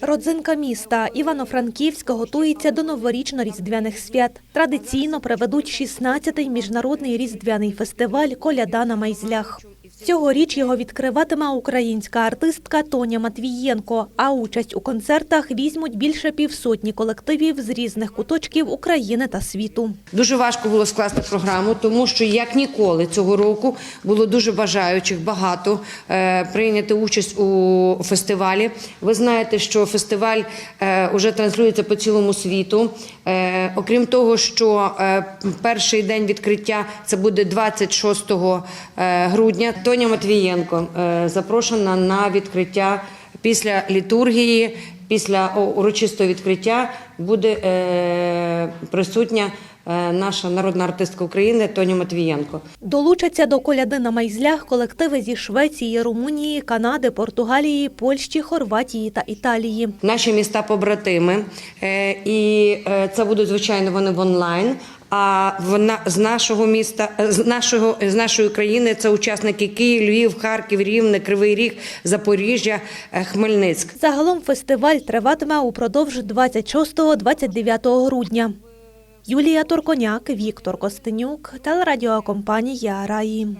Родзинка міста Івано-Франківська готується до новорічно-різдвяних свят. Традиційно проведуть 16-й міжнародний різдвяний фестиваль Коляда на майзлях. Цьогоріч його відкриватиме українська артистка Тоня Матвієнко, а участь у концертах візьмуть більше півсотні колективів з різних куточків України та світу. Дуже важко було скласти програму, тому що як ніколи цього року було дуже бажаючих багато е, прийняти участь у фестивалі. Ви знаєте, що фестиваль е, уже транслюється по цілому світу. Е, окрім того, що е, перший день відкриття це буде 26 е, грудня. Тоня Матвієнко е, запрошена на відкриття після літургії. Після урочистого відкриття буде е, присутня е, наша народна артистка України Тоня Матвієнко. Долучаться до коляди на майзлях колективи зі Швеції, Румунії, Канади, Португалії, Польщі, Хорватії та Італії. Наші міста побратими, і це будуть звичайно вони в онлайн. А вона з нашого міста, е, з нашого з нашої країни це учасники Київ, Львів, Харків, Рівне, Кривий Ріг, Запоріжжя, е, Хмельницьк. Загалом фестиваль триватиме упродовж 26-29 грудня. Юлія Торконяк, Віктор Костенюк, телерадіокомпанія Раї.